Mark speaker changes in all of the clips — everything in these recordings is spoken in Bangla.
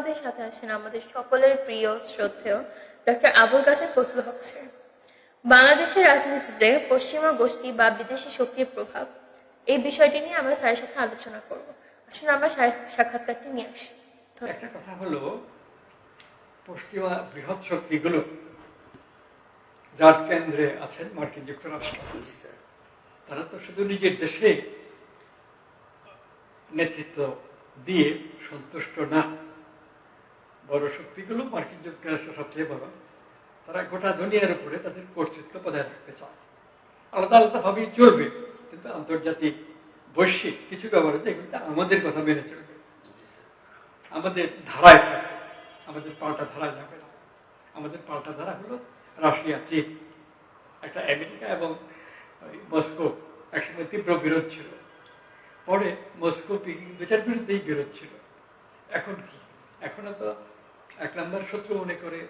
Speaker 1: আমাদের সাথে আছেন আমাদের সকলের প্রিয় শ্রদ্ধেয় ডক্টর আবুল কাসেম ফজলুল হক স্যার। বাংলাদেশের রাজনীতিতে পশ্চিমা গোষ্ঠী বা বিদেশি শক্তির প্রভাব এই বিষয়টি নিয়ে আমরা স্যারের সাথে আলোচনা করব। আসুন আমরা সাক্ষাৎকারটি নিয়ে আসি।
Speaker 2: একটা কথা হলো পশ্চিমা বৃহৎ শক্তিগুলো যার কেন্দ্রে আছেন মার্কিন যুক্তরাষ্ট্র। তারা তো শুধু নিজের দেশে নেতৃত্ব দিয়ে সন্তুষ্ট না। বড় শক্তিগুলো মার্কিন যুক্তরাষ্ট্র সবচেয়ে বড়। তারা গোটা দুনিয়ার উপরে তাদের কর্তৃত্ব বজায় রাখতে চায়। আলাদা আলাদাভাবেই চলবে, কিন্তু আন্তর্জাতিক বৈশ্বিক কিছু ব্যাপার এগুলোতে আমাদের কথা মেনে চলবে। আমাদের ধারায় থাকবে, আমাদের পাল্টা ধারায় যাবে না। আমাদের পাল্টা ধারা হলো রাশিয়া, চীন। একটা আমেরিকা এবং মস্কো একসময় তীব্র বিরোধ ছিল। পরে মস্কো, পিকিং দুটার বিরুদ্ধেই বিরোধ ছিল। এখন কি? এখন তো এক নম্বর শত্রু মনে করে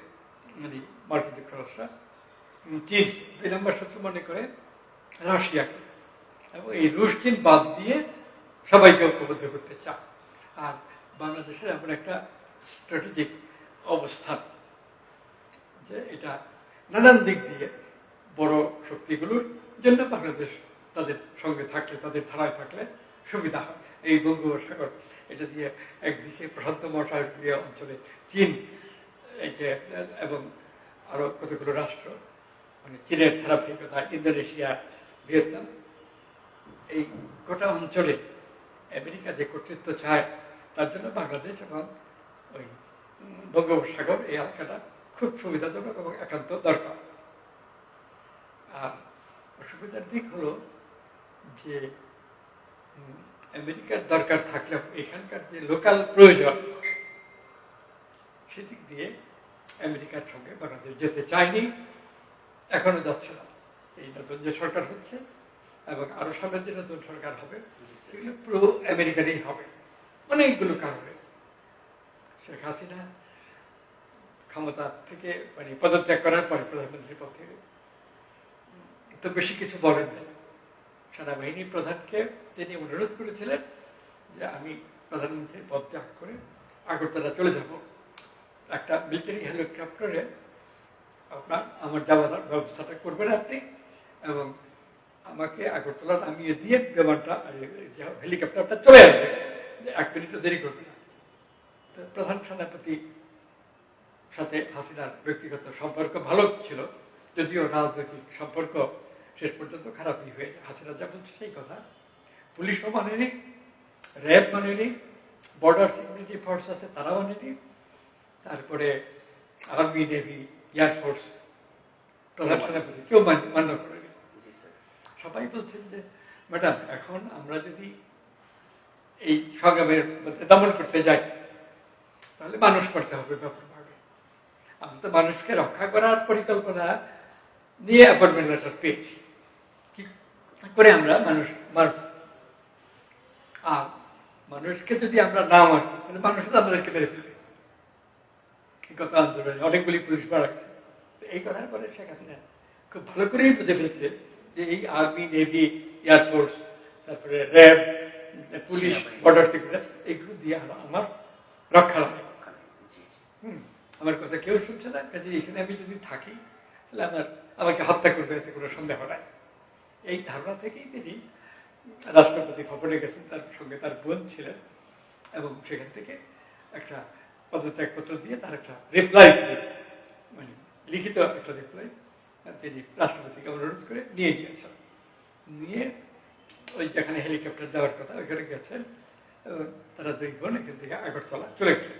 Speaker 2: মানে মার্কিন যুক্তরাষ্ট্র চীন। দুই নম্বর শত্রু মনে করে রাশিয়াকে এবং এই রুশ, চীন বাদ দিয়ে সবাইকে ঐক্যবদ্ধ করতে চায়। আর বাংলাদেশের এমন একটা স্ট্র্যাটেজিক অবস্থান যে এটা নানান দিক দিয়ে বড় শক্তিগুলোর জন্য বাংলাদেশ তাদের সঙ্গে থাকলে, তাদের ধারায় থাকলে সুবিধা হয় এই বঙ্গোপসাগর এটা দিয়ে একদিকে প্রশান্ত মহাসাগরীয় অঞ্চলে চীন, এই যে, এবং আরও কতগুলো রাষ্ট্র মানে চীনের ধারাবাহিকতা, ইন্দোনেশিয়া, ভিয়েতনাম, এই গোটা অঞ্চলে আমেরিকা যে কর্তৃত্ব চায়, তার জন্য বাংলাদেশ এবং ওই বঙ্গোপসাগর, এই এলাকাটা খুব সুবিধাজনক এবং একান্ত দরকার। আর অসুবিধার দিক হলো যে আমেরিকার দরকার থাকলেও এখানকার যে লোকাল প্রয়োজন, সেদিক দিয়ে আমেরিকার সঙ্গে বাংলাদেশ যেতে চায়নি, এখনও যাচ্ছে না। এই নতুন যে সরকার হচ্ছে এবং আরও সামনে যে নতুন সরকার হবে, সেগুলো প্রো আমেরিকারই হবে। অনেকগুলো কারণে। শেখ হাসিনা ক্ষমতা থেকে মানে পদত্যাগ করার পরে প্রধানমন্ত্রীর থেকে তো বেশি কিছু বলেন নাই। সেনাবাহিনী প্রধানকে তিনি অনুরোধ করেছিলেন যে আমি প্রধানমন্ত্রীর পদ ত্যাগ করে আগরতলা চলে যাব। একটা মিলিটারি হেলিকপ্টারে আপনার আমার যাওয়ার ব্যবস্থাটা করবেন আপনি এবং আমাকে আগরতলা নামিয়ে দিয়ে বিমানটা হেলিকপ্টারটা চলে আসবে। এক মিনিটও দেরি করবে না। তো প্রধান সেনাপতি সাথে হাসিনার ব্যক্তিগত সম্পর্ক ভালো ছিল, যদিও রাজনৈতিক সম্পর্ক শেষ পর্যন্ত খারাপই হয়ে যায় হাসিনা যা বলছে সেই কথা। পুলিশও মানেনি র্যাব মানেনি বর্ডার সিকিউরিটি ফোর্স আছে তারা মানেনি। তারপরে আর্মি নেভি এয়ারফোর্স প্রধান সেনাপতি কেউ মান- মান্য করেনি। সবাই বলছেন যে ম্যাডাম এখন আমরা যদি এই সংগ্রামের মধ্যে দমন করতে যাই তাহলে মানুষ করতে হবে ব্যাপকভাবে। আমরা তো মানুষকে রক্ষা করার পরিকল্পনা নিয়ে অ্যাপয়েন্টমেন্ট লেটার পেয়েছি। কি করে আমরা মানুষ মারব? আর মানুষকে যদি আমরা না মারি তাহলে মানুষ তো আমাদেরকে মেরে ফেলবে। এই কথা আন্দোলনে অনেকগুলি পুলিশ বাড়াচ্ছে এই কথার পরে শেখ হাসিনা খুব ভালো করেই বুঝে ফেলছে যে এই আর্মি নেভি এয়ারফোর্স তারপরে র্যাব পুলিশ বর্ডার সিকিউরিটি এগুলো দিয়ে আমার- আমার রক্ষা লাগে আমার কথা কেউ শুনছে না কাজে এখানে আমি যদি থাকি তাহলে আমার আমাকে হত্যা করবে, এতে কোনো সন্দেহ নাই। এই ধারণা থেকেই তিনি রাষ্ট্রপতি ভবনে গেছেন, তার সঙ্গে তার বোন ছিলেন এবং সেখান থেকে একটা পদত্যাগপত্র দিয়ে তার একটা রিপ্লাই মানে লিখিত একটা রিপ্লাই তিনি রাষ্ট্রপতিকে অনুরোধ করে নিয়ে গিয়েছেন। নিয়ে ওই যেখানে হেলিকপ্টার দেওয়ার কথা, ওইখানে গেছেন তারা দুই বোন এখান থেকে আগরতলা চলে গেলেন।